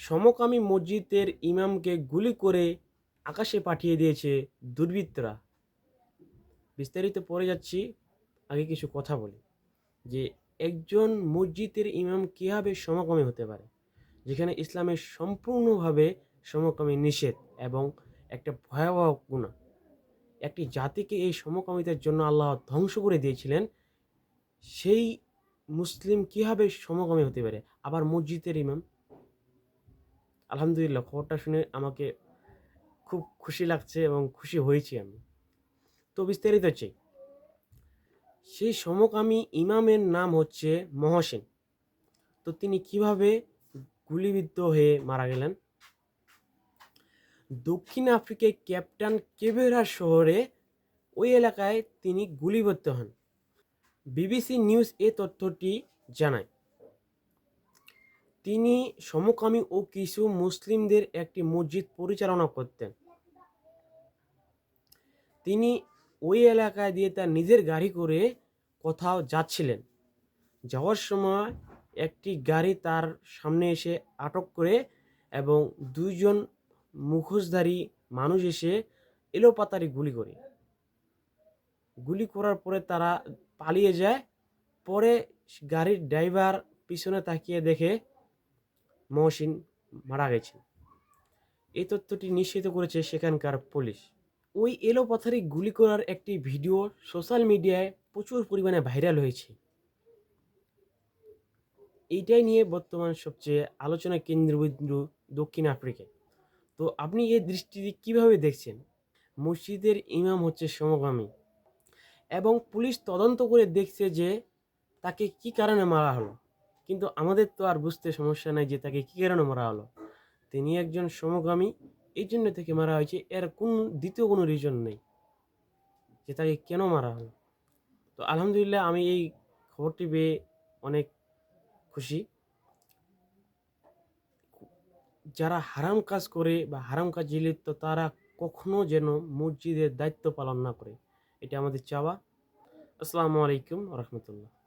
সমকামী মসজিদের ইমামকে গুলি করে আকাশে পাঠিয়ে দিয়েছে দুর্বৃত্তরা। বিস্তারিত পড়ে যাচ্ছি, আগে কিছু কথা বলি। যে একজন মসজিদের ইমাম কীভাবে সমকামী হতে পারে? যেখানে ইসলামের সম্পূর্ণভাবে সমকামী নিষেধ এবং একটা ভয়াবহ গুণা। একটি জাতিকে এই সমকামিতার জন্য আল্লাহ ধ্বংস করে দিয়েছিলেন। সেই মুসলিম কীভাবে সমকামী হতে পারে? আবার মসজিদের ইমাম আলহামদুলিল্লাহ, খবরটা শুনে আমাকে খুব খুশি লাগছে এবং খুশি হয়েছি আমি। তো বিস্তারিত চাই সেই সমকামী ইমামের নাম হচ্ছে মহসেন। তো তিনি কীভাবে গুলিবিদ্ধ হয়ে মারা গেলেন? দক্ষিণ আফ্রিকায় ক্যাপ্টান কেবেরা শহরে ওই এলাকায় তিনি গুলিবিদ্ধ হন। বিবিসি নিউজ এ তথ্যটি জানায়। তিনি সমকামী ও কিছু মুসলিমদের একটি মসজিদ পরিচালনা করতেন। তিনি ওই এলাকায় দিয়ে তার নিজের গাড়ি করে কোথাও যাচ্ছিলেন। যাওয়ার সময় একটি গাড়ি তার সামনে এসে আটক করে এবং দুইজন মুখোশধারী মানুষ এসে এলোপাতারি গুলি করে। গুলি করার পরে তারা পালিয়ে যায়। পরে গাড়ির ড্রাইভার পিছনে তাকিয়ে দেখে মহসিন মারা গেছেন। এই তথ্যটি নিশ্চিত করেছে সেখানকার পুলিশ। ওই এলোপাথারি গুলি করার একটি ভিডিও সোশ্যাল মিডিয়ায় প্রচুর পরিমাণে ভাইরাল হয়েছে। এইটাই নিয়ে বর্তমান সবচেয়ে আলোচনা কেন্দ্রবিন্দু দক্ষিণ আফ্রিকায়। তো আপনি এই দৃষ্টিটি কীভাবে দেখছেন? মসজিদের ইমাম হচ্ছে সমগামী এবং পুলিশ তদন্ত করে দেখছে যে তাকে কি কারণে মারা হলো। কিন্তু আমাদের তো আর বুঝতে সমস্যা নাই যে তাকে কি কারণে মারা হলো। তিনি একজন সমগামী এই জন্য থেকে মারা হয়েছে। এর কোন দ্বিতীয় কোনো রিজন নেই যে তাকে কেন মারা হলো। তো আলহামদুলিল্লাহ আমি এই খবরটি পেয়ে অনেক খুশি। যারা হারাম কাজ করে বা হারাম কাজে লিপ্ত, তারা কখনো যেন মসজিদের দায়িত্ব পালন না করে। এটা আমাদের চাওয়া। আসসালামু আলাইকুম রহমতুল্লাহ।